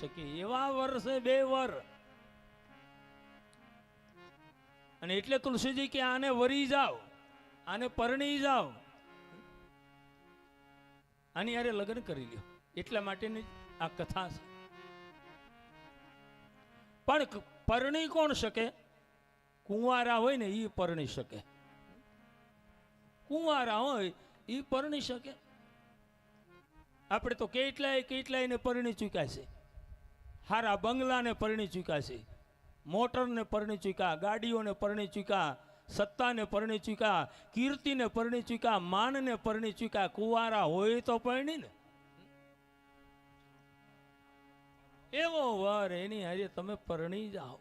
શકે. એવા વર્ષે બે વર. અને એટલે તુલસીજી કે આને વરી જાઓ, આને પરણી જાઓ. આની યારે લગ્ન કરી લ્યો. એટલા માટેની આ કથા છે. પણ પરણી કોણ શકે? કુંવારા હોય ને એ પરણી શકે. કુંવારા હોય એ પરણી શકે. આપણે તો કેટલાય, કેટલાયને પરણી ચૂક્યા છે. હારા બંગલાને પરણી ચૂક્યા છે, મોટરને પરણી ચૂક્યા, ગાડીઓને પરણી ચૂક્યા, સત્તાને પરણી ચૂક્યા, કીર્તિને પરણી ચૂક્યા, માનને પરણી ચૂક્યા, કુવારા હોય તો પરણી ને. એવો વર એની હારે તમે પરણી જાઓ.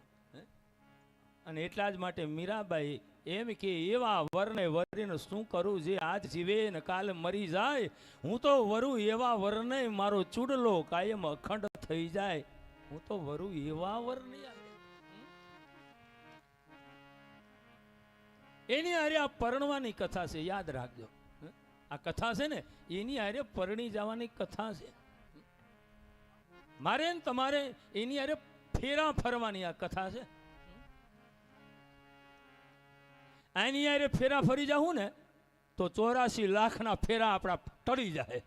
અને એટલા જ માટે મીરાબાઈ એમ કે એવા વરને વરીને શું કરું જે આજ જીવે ને કાલે મરી જાય? હું તો વરું એવા વરને મારો ચૂડલો કાયમ અખંડ થઈ જાય. હું તો વરુ એવા વરની હારે. એની હારે આ પરણવાની કથા છે, યાદ રાખજો. આ કથા છે ને, એની હારે પરણી જવાની કથા છે. મારે ને તમારે એની હારે ફેરા ફરવાની આ કથા છે. આની હારે ફેરા ફરી જાઉં ને, તો ચોરાસી લાખના ફેરા આપણા ટળી જાય.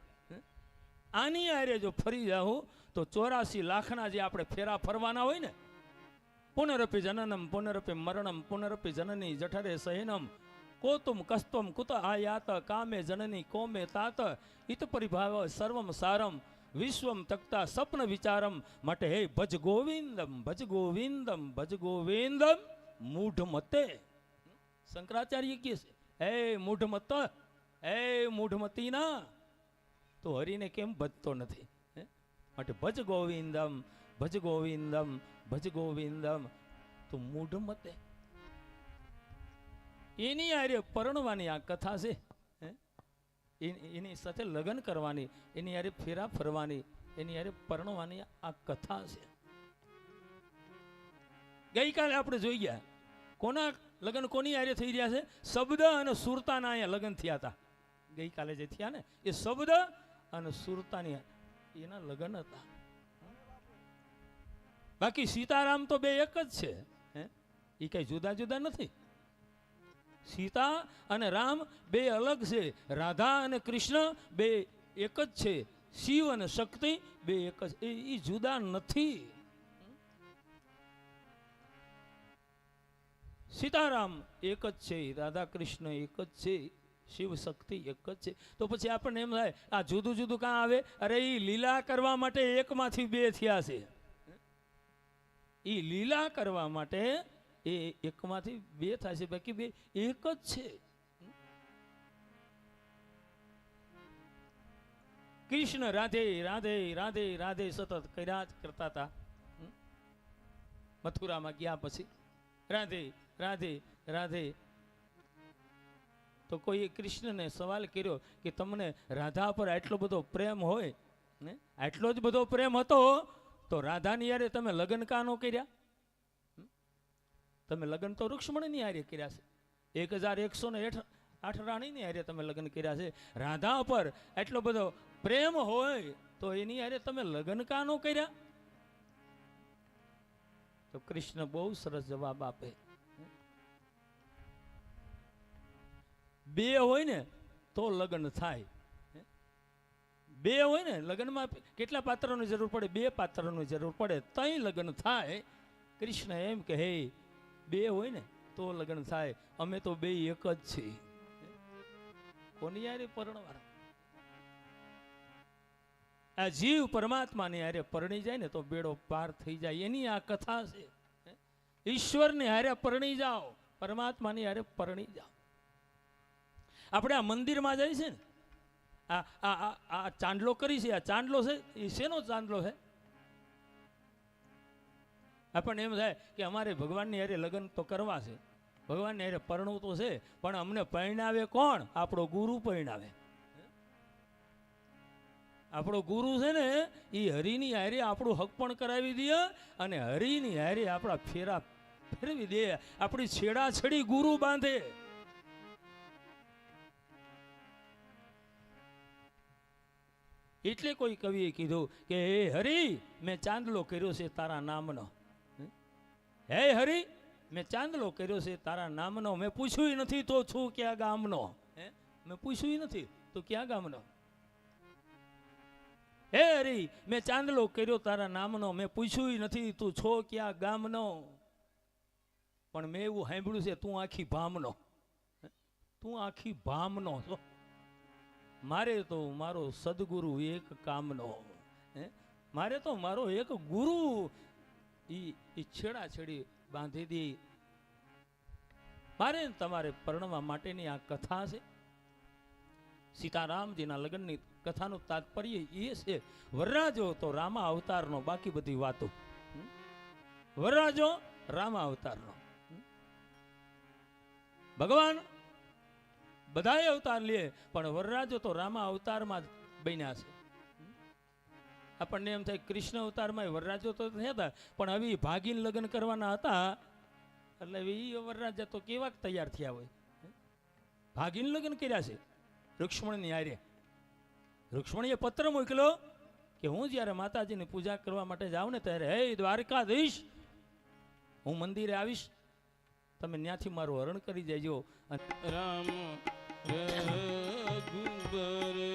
આની આરે જો ફરી જાઓ, તો ચોરાસી લાખના જે આપણે ફેરા ફરવાના હોય ને, પુનરપી જનનમ, પુનરપી મરણમ, પુનરપી જનની જઠરે સહિનમ, કોતુમ કસ્તમ કુત આયાત, કામે જનની કોમે તાત ઇત પરિભાવ સર્વમ સારમ, વિશ્વમ તકતા સપન વિચારમ, માટે હે ભજ ગોવિંદમ ભજ ગોવિંદમ ભજ ગોવિંદમ મૂઢ મતે શંકરાચાર્ય કહે છે, હે મૂઢ મત હે મૂઢ મતીના તો હરિને કેમ ભજતો નથી? માટે ભજ ગોવિંદમ ભજ ગોવિંદમ ભજ ગોવિંદમ. તો મૂઢ મતે. એની આરે પરણવાની આ કથા છે એની સાથે લગ્ન કરવાની, એની યારે ફેરા ફરવાની, એની યારે પરણવાની આ કથા છે. ગઈકાલે આપણે જોઈ ગયા, કોના લગ્ન કોની યારે થઈ રહ્યા છે? શબ્દ અને સુરતાના અહીંયા લગ્ન થયા હતા. ગઈકાલે જે થયા ને, એ શબ્દ અને સુરતાની એના લગ્ન હતા. બાકી સીતારામ તો બે એક જ છે એ કઈ જુદા જુદા નથી. સીતા અને રામ બે અલગ છે, રાધા અને કૃષ્ણ બે એક જ છે, શિવ અને શક્તિ બે એક જ, એ જુદા નથી. સીતારામ એક જ છે, રાધા કૃષ્ણ એક જ છે શિવ શક્તિ એક જ છે. તો પછી આપણને એમ થાય, આ જુદું જુદું કાં આવે? અરે એ લીલા કરવા માટે એકમાંથી બે થયા છે. એ લીલા કરવા માટે એ એકમાંથી બે થાય છે. બાકી બે એક જ છે. કૃષ્ણ રાધે રાધે રાધે રાધે સતત કર્યા જ કરતા હતા? મથુરામાં ગયા પછી. રાધે રાધે રાધે તો કોઈએ કૃષ્ણને સવાલ કર્યો કે તમને રાધા પર આટલો બધો પ્રેમ હોય, ને? આટલો જ બધો પ્રેમ હતો, તો રાધાની યારે તમે લગ્ન કાનો કર્યા? તમે લગ્ન તો રૂક્ષ્મણીની હારે કર્યા છે. એક હજાર એકસો ને આઠ રાણીની હારે તમે લગ્ન કર્યા છે. રાધા પર એટલો બધો પ્રેમ હોય, તો એની હારે તમે લગ્ન કાનો કર્યા? તો કૃષ્ણ બહુ સરસ જવાબ આપે. બે હોય ને, તો લગ્ન થાય. બે હોય ને, લગ્નમાં કેટલા પાત્રોની જરૂર પડે? બે પાત્રોની જરૂર પડે. તઈ લગ્ન થાય. કૃષ્ણ એમ કે, હે, બે હોય ને, તો લગ્ન થાય. અમે તો બે એક જ છીએ. કોની યારે પરણવાના? આ જીવ પરમાત્માની હારે પરણી જાય ને, તો બેડો પાર થઈ જાય. એની આ કથા છે. ઈશ્વરની હારે પરણી જાઓ. પરમાત્માની હારે પરણી જાઓ. આપણે આ મંદિરમાં જાય છે ને, આ આ ચાંદલો કરી છે, આ ચાંદલો છે, એ શેનો ચાંદલો છે? આપણને એમ થાય કે અમારે ભગવાનની હારે લગ્ન તો કરવા છે, ભગવાનની હારે પરણવું તો છે, પણ અમને પરણાવે કોણ? આપણો ગુરુ પરણાવે. આપણો ગુરુ છે ને એ હરિની હારે આપણું હક પણ કરાવી દે અને હરિની હારે આપણા ફેરા ફેરવી દે. આપણી છેડાછેડી ગુરુ બાંધે. એટલે કોઈ કવિએ કીધું કે, હે હરી, મેં ચાંદલો કર્યો છે તારા નામનો. હે? હરી, મેં ચાંદલો કર્યો છે તારા નામનો. મેં પૂછ્યું નથી તો છું ક્યાં ગામનો? હે? મેં પૂછ્યું નથી તો ક્યાં ગામનો? હે હરી, મેં ચાંદલો કર્યો તારા નામનો. મેં પૂછ્યું નથી તું છો ક્યાં ગામનો? પણ મેં એવું સાંભળ્યું છે, તું આખી ભામનો. તું આખી ભામનો છો. મારે તો મારો સદગુરુ એક કામનો હે? મારે તો મારો એક ગુરુ એ ઈ છેડા છેડી બાંધી દી. મારે તમારે પરણવા માટેની આ કથા છે. સીતારામજીના લગ્નની કથાનું તાત્પર્ય એ છે, વરરાજો તો રામા અવતારનો બાકી બધી વાતો. વરરાજો રામા અવતારનો? ભગવાન બધાએ અવતાર લે, પણ વરરાજો તો રામા અવતારમાં જ બન્યા છે. આપણને એમ થાય કૃષ્ણ અવતારમાં વરરાજો તો હતા પણ હવે ભાગીને લગ્ન કરવાના હતા, એટલે ઈ વરરાજા તો કેવા તૈયાર થયા હોય? ભાગીને લગ્ન કર્યા છે, રુક્ષ્મણની આર્ય રુક્ષ્મણીએ પત્ર મોકલ્યો કે હું જ્યારે માતાજીની પૂજા કરવા માટે જાઉં ને ત્યારે, હે દ્વારકાધીશ, હું મંદિરે આવીશ. તમે ત્યાંથી મારું હરણ કરી દેજો. રામ ਗੁੰਬਰ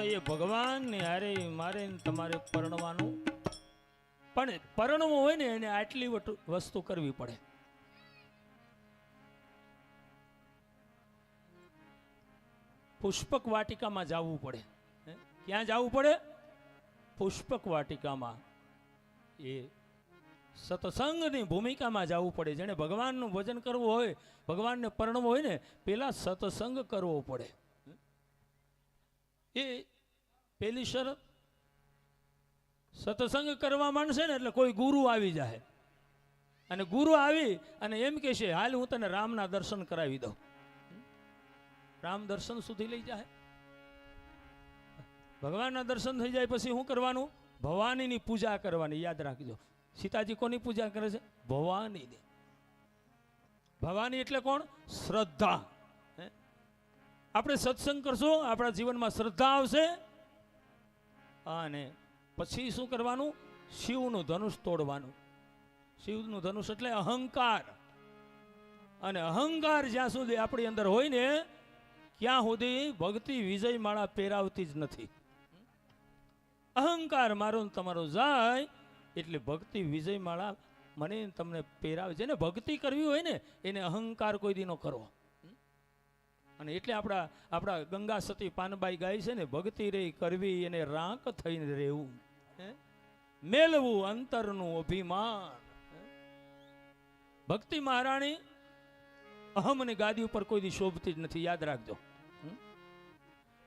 તો એ ભગવાનને હારે મારે તમારે પરણવાનું. પણ પરણવું હોય ને એને આટલી વસ્તુ કરવી પડે. પુષ્પક વાટિકામાં જવું પડે. ક્યાં જવું પડે? પુષ્પક વાટિકામાં. એ સત્સંગની ભૂમિકામાં જવું પડે. જેને ભગવાનનું ભજન કરવું હોય, ભગવાનને પરણવું હોય ને, પેલા સત્સંગ કરવો પડે. એ પેલી શરત, સત્સંગ કરવા માંડશે ને એટલે કોઈ ગુરુ આવી જાય અને ગુરુ આવી અને એમ કહેશે, હાલ હું તને રામના દર્શન કરાવી દઉં. રામ દર્શન સુધી લઈ જાય ભગવાનના દર્શન થઈ જાય પછી શું કરવાનું? ભવાનીની પૂજા કરવાની, યાદ રાખજો. સીતાજી કોની પૂજા કરે છે? ભવાનીની. ભવાની એટલે કોણ? શ્રદ્ધા? આપણે સત્સંગ કરશું, આપણા જીવનમાં શ્રદ્ધા આવશે. અને પછી શું કરવાનું? શિવનું ધનુષ તોડવાનું. શિવનું ધનુષ એટલે અહંકાર. અને અહંકાર જ્યાં સુધી આપણી અંદર હોય ને, ક્યાં સુધી ભક્તિ વિજય માળા પહેરાવતી જ નથી. અહંકાર મારો તમારો જાય, એટલે ભક્તિ વિજય માળા મને તમને પહેરાવે. છે ને ભક્તિ કરવી હોય ને, એને અહંકાર કોઈ દી કરો અને એટલે આપણા આપણા ગંગા સતી પાનબાઈ ગાય છે ને, ભક્તિ રે કરવી એને રાંક થઈને રહેવું? મેલવું અંતરનું અભિમાન. ભક્તિ મહારાણી અહમ અને ગાદી ઉપર કોઈ દી શોભતી જ નથી, યાદ રાખજો.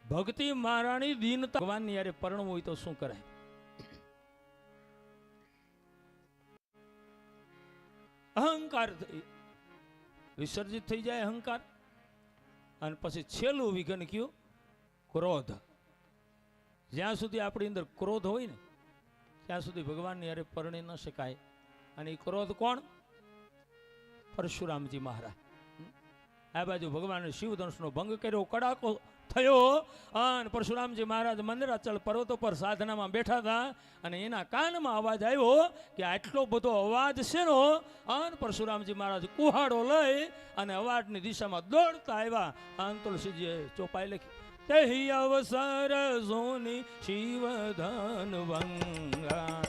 ભક્તિ મહારાણી દીનતા ભગવાનની યારે પરણવું હોય તો શું કરાય? અહંકાર વિસર્જિત થઈ જાય અહંકાર? અને પછી છેલ્લું વિઘન કયું? ક્રોધ. જ્યાં સુધી આપણી અંદર ક્રોધ હોય ને, ત્યાં સુધી ભગવાનની અરે પરણી ન શકાય. અને એ ક્રોધ કોણ? પરશુરામજી મહારાજ? આ બાજુ ભગવાને શિવધનુષનો ભંગ કર્યો, કડાકો થયો. અને પરશુરામજી મહારાજ મંદિરાચલ પર્વતો પર સાધનામાં બેઠા હતા અને એના કાનમાં અવાજ આવ્યો કે આટલો બધો અવાજ છે નો અને પરશુરામજી મહારાજ કુહાડો લઈ અને અવાજની દિશામાં દોડતા આવ્યા. અને તુલસીજીએ ચોપાઈ લખી, તેહી અવસર સોની શિવ ધન ભંગા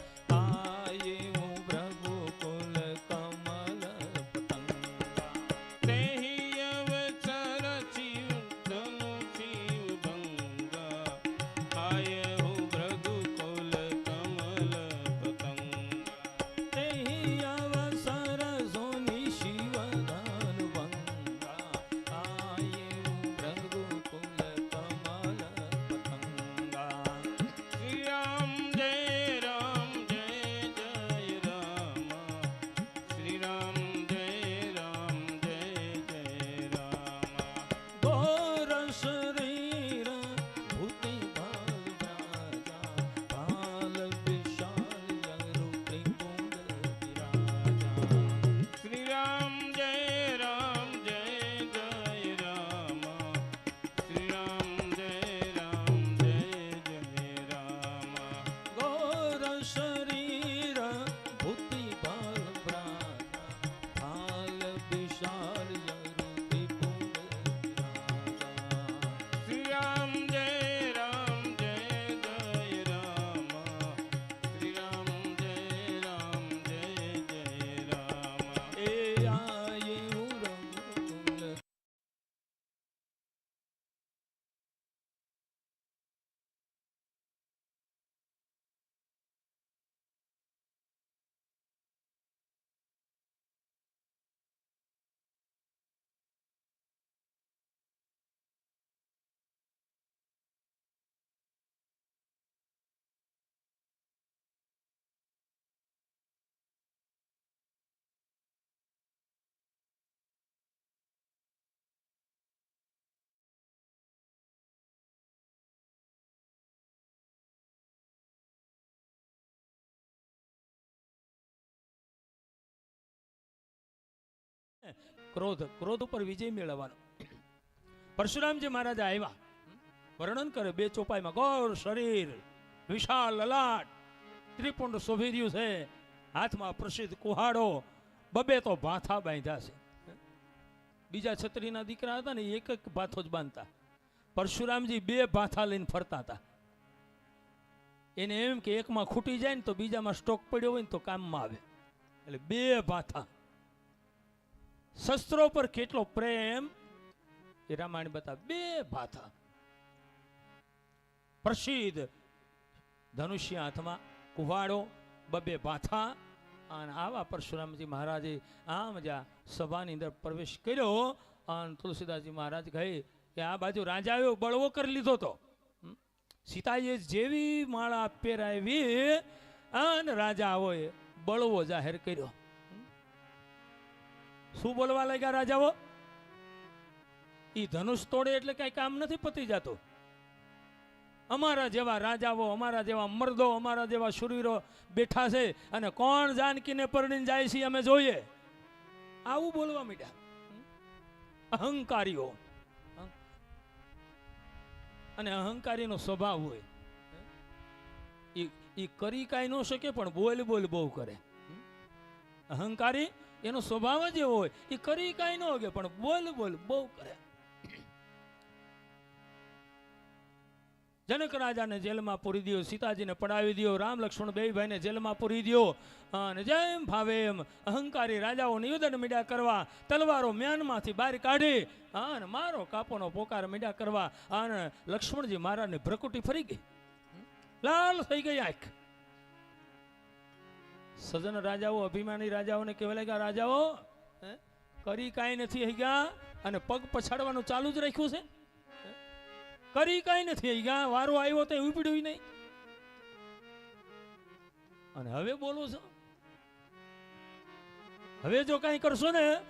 ક્રોધ ક્રોધ ઉપર વિજય મેળવવાનો. પરશુરામજી મહારાજ આવ્યા, વર્ણન કરે બે ચોપાઈમાં, ગૌર શરીર, વિશાળ લલાટ, ત્રિપુંડ શોભી છે, હાથમાં પ્રસિદ્ધ કુહાડો, બબે તો ભાથા બાંધ્યા છે. બીજા છત્રીના દીકરા હતા ને એક એક ભાથો જ બાંધતા. પરશુરામજી બે ભાથા લઈને ફરતા હતા. એને એમ કે, એકમાં ખૂટી જાય ને તો બીજામાં સ્ટોક પડ્યો હોય ને તો કામમાં આવે. એટલે બે ભાથા. શસ્ત્રો પર કેટલો પ્રેમ? એ રામાયણ બતાવે બે ભાથા. પ્રસિદ્ધ ધનુષ્ય હાથમાં કુવાડો બબે ભાથા, અને આવા પરશુરામજી મહારાજે આમ જ સભાની અંદર પ્રવેશ કર્યો, અને તુલસીદાસજી મહારાજ કહે કે આ બાજુ રાજાએ બળવો કરી લીધો તો? સીતાએ જેવી માળા પહેરાવી, અને રાજાઓએ બળવો જાહેર કર્યો. શું બોલવા લાગ્યા રાજાઓ? ઈ ધનુષ તોડે એટલે કઈ કામ નથી પતી જતું. અમારા જેવા રાજાઓ, અમારા જેવા મર્દો, અમારા જેવા શુરીરો બેઠા છે અને કોણ જાનકીને પરણીને જાય છે અમે જોઈએ. આવું બોલવા માંડ્યા. અહંકારીઓ. અને અહંકારીનો સ્વભાવ હોય. એ કરી કાંઈ ન શકે પણ બોલ બોલ બહુ કરે. અહંકારી એનો સ્વભાવ જ એવો હોય. એ કરી કાંઈ ન હોગે પણ બોલ બોલ, બહુ કરે. જનક રાજાને જેલમાં પૂરી દો સીતાજીને પડાવી દો રામ લક્ષ્મણ બે જેલમાં પૂરી દો અને જેમ ભાવે એમ અહંકારી રાજાઓ નિવેદન મીડિયા કરવા, તલવારો મ્યાનમાંથી બહાર કાઢી, અને મારો કાપોનો પોકાર મીડિયા કરવા, અને લક્ષ્મણજી મહારાજની ભ્રકુટી ફરી ગઈ. લાલ થઈ ગઈ આંખ. સજન રાજાઓ, અભિમાની રાજાઓને કહેવા લાગ્યા, રાજાઓ કરી કાંઈ નથી ગયા અને પગ પછાડવાનું ચાલુ જ રાખ્યું છે? કરી કાંઈ નથી ગયા વારો આવ્યો તો ઉપડ્યું નહીં. અને હવે બોલો છો? હવે જો કાંઈ કરશો ને,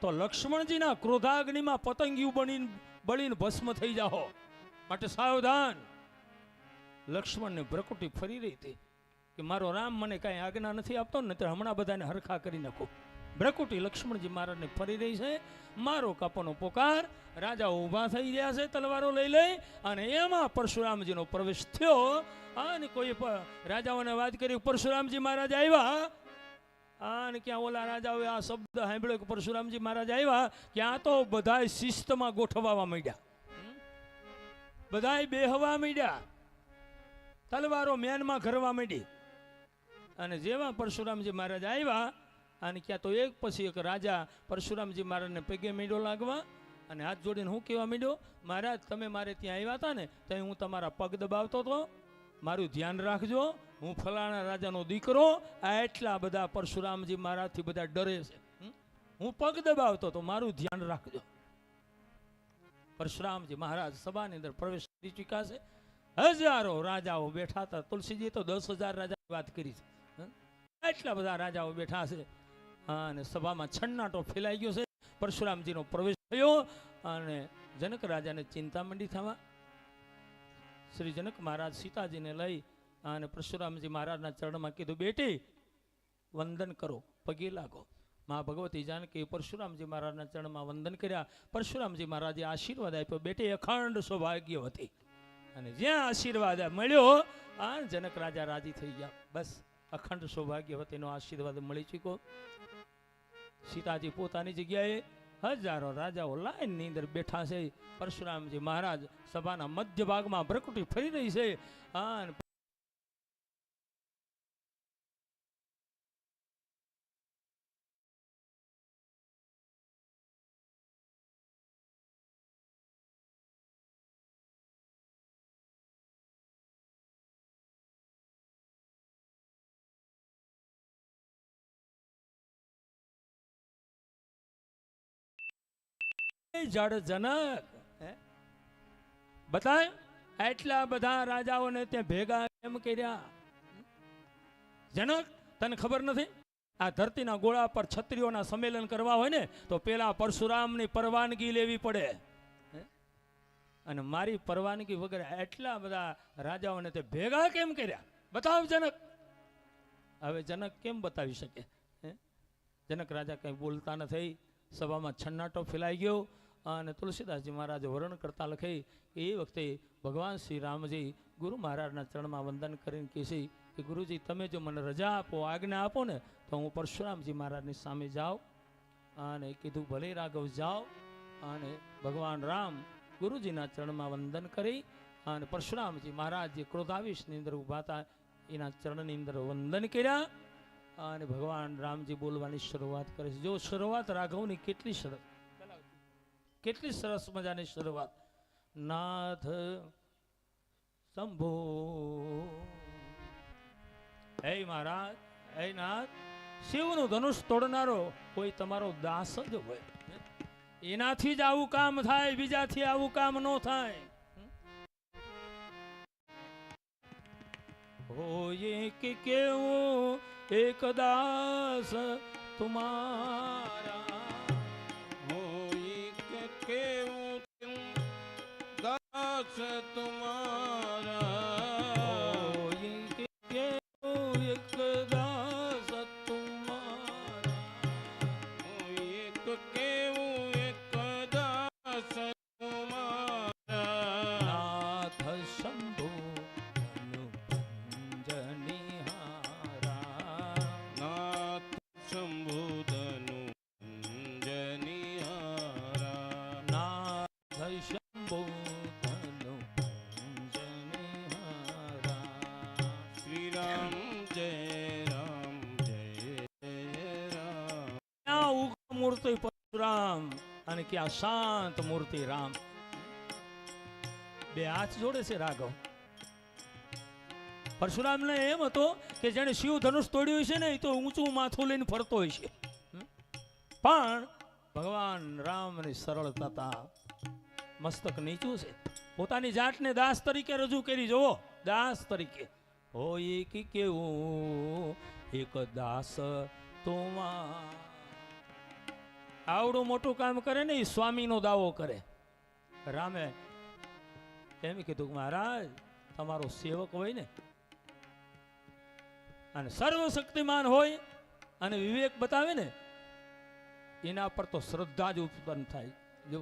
તો લક્ષ્મણજીના ક્રોધાગ્નિમાં પતંગિયું બની બળીને ભસ્મ થઈ જાઓ માટે સાવધાન. લક્ષ્મણને પ્રકૃતિ ફરી રહી હતી. કે મારો રામ મને કાંઈ આજ્ઞા નથી આપતો ને તો હમણાં બધાને હરખા કરી નાખો. ભ્રકુટી લક્ષ્મણજી મહારાજને ફરી રહી છે. મારો કાપોનો પોકાર રાજા ઊભા થઈ રહ્યા છે તલવારો લઈ લઈ, અને એમાં પરશુરામજીનો પ્રવેશ થયો. અને કોઈ રાજાઓને વાત કરી, પરશુરામજી મહારાજ આવ્યા. અને ક્યાં ઓલા રાજાઓએ આ શબ્દ સાંભળ્યો કે પરશુરામજી મહારાજ આવ્યા, ક્યાં તો બધા શિસ્તમાં ગોઠવવા માંડ્યા. બધા બેહવા માંડ્યા. તલવારો મેનમાં ઘરવા માંડી. અને જેવા પરશુરામજી મહારાજ આવ્યા, અને ક્યાં તો એક પછી એક રાજા પરશુરામજી મહારાજને પગે મીંડો લાગવા, અને હાથ જોડીને હું કહેવા માંડ્યો મહારાજ, તમે મારે ત્યાં આવ્યા હતા ને તો હું તમારા પગ દબાવતો હતો. મારું ધ્યાન રાખજો, હું ફલાણા રાજાનો દીકરો, આ એટલા બધા પરશુરામજી મહારાજથી બધા ડરે છે. હું પગ દબાવતો તો મારું ધ્યાન રાખજો. પરશુરામજી મહારાજ સભાની અંદર પ્રવેશ કરી ચૂક્યા છે. હજારો રાજાઓ બેઠા હતા. તુલસીજી તો દસ હજાર રાજાની વાત કરી છે? એટલા બધા રાજાઓ બેઠા છે. અને સભામાં છન્નાટો ફેલાઈ ગયો છે. પરશુરામજીનો પ્રવેશ થયો અને જનક રાજાને ચિંતા મંડી થવા શ્રી જનક મહારાજ સીતાજીને લઈ અને પરશુરામજી મહારાજના ચરણમાં કીધું, બેટી, વંદન કરો, પગે લાગો. મા ભગવતી જાનકી પરશુરામજી મહારાજના ચરણમાં વંદન કર્યા. પરશુરામજી મહારાજે આશીર્વાદ આપ્યો, બેટી, અખંડ સૌભાગ્ય હતી અને જ્યાં આશીર્વાદ મળ્યો, આ જનક રાજા રાજી થઈ ગયા. બસ. અખંડ સૌભાગ્યવતીનો આશીર્વાદ મળી ચૂક્યો. સીતાજી પોતાની જગ્યાએ હજારો રાજાઓ લાઈનની અંદર બેઠા છે. પરશુરામજી મહારાજ સભાના મધ્ય ભાગમાં પ્રકૃતિ ફરી રહી છે. અને જડ જનક? બતાય? એટલા બધા રાજાઓને ત્યાં ભેગા એમ કર્યા. જનક, તને ખબર નથી? આ ધરતીના ગોળા પર છત્રીઓના સંમેલન કરવા હોય ને, તો પેલા પરશુરામની પરવાનગી લેવી પડે. અને મારી પરવાનગી વગર એટલા બધા રાજાઓને તે ભેગા કેમ કર્યા? બતાવ જનક. હવે જનક કેમ બતાવી શકે? જનક રાજા કંઈ બોલતા નથી. સભામાં છન્નાટો ફેલાઈ ગયો. અને તુલસીદાસજી મહારાજે વર્ણન કરતા લખે કે એ વખતે ભગવાન શ્રી રામજી ગુરુ મહારાજના ચરણમાં વંદન કરીને કહે છે કે, ગુરુજી, તમે જો મને રજા આપો, આજ્ઞા આપો ને, તો હું પરશુરામજી મહારાજની સામે જાઉં અને કીધું, ભલે રાઘવ જાઓ. અને ભગવાન રામ ગુરુજીના ચરણમાં વંદન કરી અને પરશુરામજી મહારાજ જે ક્રોધાવીશની અંદર ઊભા હતા, એના ચરણની અંદર વંદન કર્યા અને ભગવાન રામજી બોલવાની શરૂઆત કરે છે. જો શરૂઆત રાઘવની, કેટલી સરસ. કેટલી સરસ મજાની શરૂઆત. નાથ શંભો હે મહારાજ, હે નાથ, શિવનું ધનુષ તોડનારો કોઈ તમારો દાસ જ હોય. એનાથી જ આવું કામ થાય, બીજાથી આવું કામ ન થાય. હોય કે કેવું એક દાસ તુમારા દાસ મૂર્તિ પરશુરામ અને ક્યાં શાંત મૂર્તિ રામ. બે હાથ જોડે છે રાઘવ. પરશુરામને એમ હતો કે જેને શિવ ધનુષ તોડ્યું છે ને, એ તો ઊંચું માથું લઈને ફરતો હોય છે. પણ ભગવાન રામની સરળતા મસ્તક નીચું છે. પોતાની જાતને દાસ તરીકે રજૂ કરી, જુઓ, દાસ તરીકે. હોય કે કેવું, એક દાસ તોમાં આવડું મોટું કામ કરે ને એ સ્વામીનો દાવો કરે રામે એમ કીધું મહારાજ, તમારો સેવક હોય ને, અને સર્વશક્તિમાન હોય અને વિવેક બતાવે ને, એના પર તો શ્રદ્ધા જ ઉત્પન્ન થાય જો?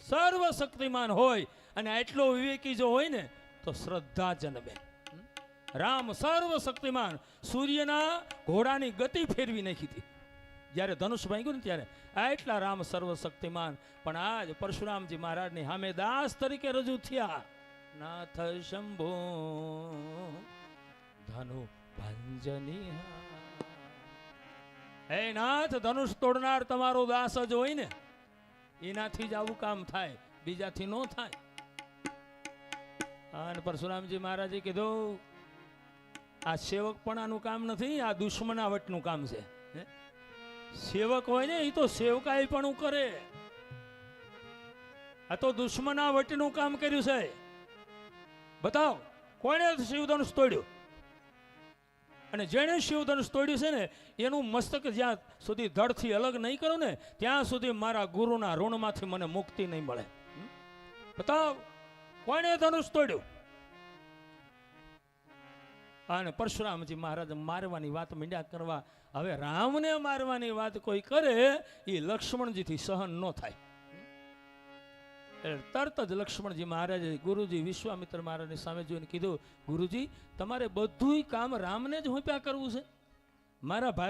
સર્વશક્તિમાન હોય અને એટલો વિવેકી જો હોય ને, તો શ્રદ્ધા જન્મે? રામ સર્વશક્તિમાન સૂર્યના ઘોડાની ગતિ ફેરવી નાખી હતી જ્યારે ધનુષ ભાંગ્યું ને ત્યારે એટલા રામ સર્વશક્તિમાન. પણ આજ પરશુરામજી મહારાજની સામે દાસ તરીકે રજૂ થયા. નાથ શંભો, ધનુ ભંજની હે નાથ, ધનુષ તોડનાર તમારો દાસ જ હોય ને. એનાથી જ આવું કામ થાય, બીજાથી ન થાય. અને પરશુરામજી મહારાજે કીધું, આ સેવક પણ આનું કામ નથી, આ દુશ્મનાવટનું કામ છે. હે? સેવક હોય ને એ તો સેવકાઈ પણ કરે. આ તો દુશ્મના વટીનું કામ કર્યું છે. બતાવ, કોણે શિવધનુષ તોડ્યું? અને જેણે શિવધનુષ તોડ્યું છે ને, એનું મસ્તક જ્યાં સુધી ધડથી અલગ નહીં કરો ને, ત્યાં સુધી મારા ગુરુના ઋણમાંથી મને મુક્તિ નહીં મળે. બતાવ, કોણે ધનુષ તોડ્યું? અને પરશુરામજી મહારાજ મારવાની વાત મીંડ્યા કરવા, હવે રામને મારવાની વાત કોઈ કરે, એ લક્ષ્મણજીથી સહન ન થાય. તરત જ લક્ષ્મણજી મહારાજે ગુરુજી વિશ્વામિત્ર મહારાજની સામે જોઈને કીધું, ગુરુજી, તમારે બધુંય કામ રામને જ હોંપ્યા કરવું છે. મારા ભાગ